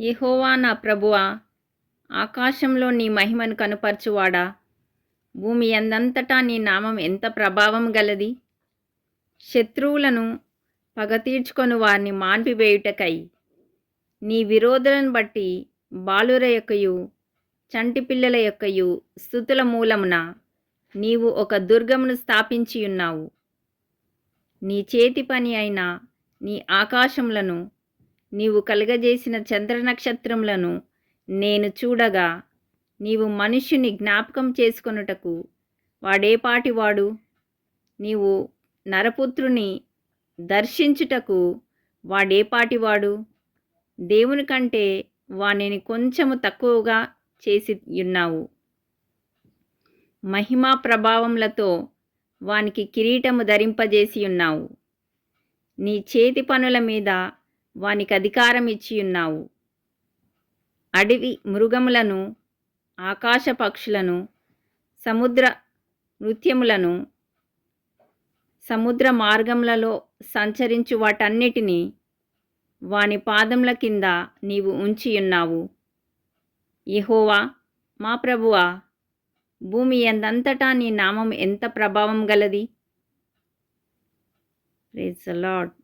యహోవా నా ప్రభువా ఆకాశంలో నీ మహిమను కనుపరచువాడా? భూమి ఎందంతటా నీ నామం ఎంత ప్రభావం గలది? శత్రువులను పగ తీర్చుకొని వారిని మాన్పివేయుటకై నీ విరోధులను బట్టి బాలుర యొక్కయు చంటి పిల్లల యొక్కయు స్థుతుల మూలమున నీవు ఒక దుర్గమును స్థాపించి ఉన్నావు నీ చేతి పని అయిన నీ ఆకాశములను నీవు కలుగజేసిన చంద్ర నక్షత్రములను నేను చూడగా నీవు మనుష్యుని జ్ఞాపకం చేసుకొనుటకు వాడేపాటి వాడు నీవు నరపుత్రుని దర్శించుటకు వాడేపాటివాడు దేవుని కంటే వానిని కొంచెము తక్కువగా చేసి ఉన్నావు. మహిమా ప్రభావములతో వానికి కిరీటము ధరింపజేసి ఉన్నావు. నీ చేతి పనుల మీద వానికి అధికారం ఇచ్చి ఉన్నావు. అడవి మృగములను ఆకాశ పక్షులను సముద్ర నృత్యములను సముద్ర మార్గములలో సంచరించు వాటన్నిటినీ వాని పాదముల కింద నీవు ఉంచియున్నావు యహోవా మా ప్రభువా భూమి ఎందంతటా నీ నామం ఎంత ప్రభావం గలది? Praise lord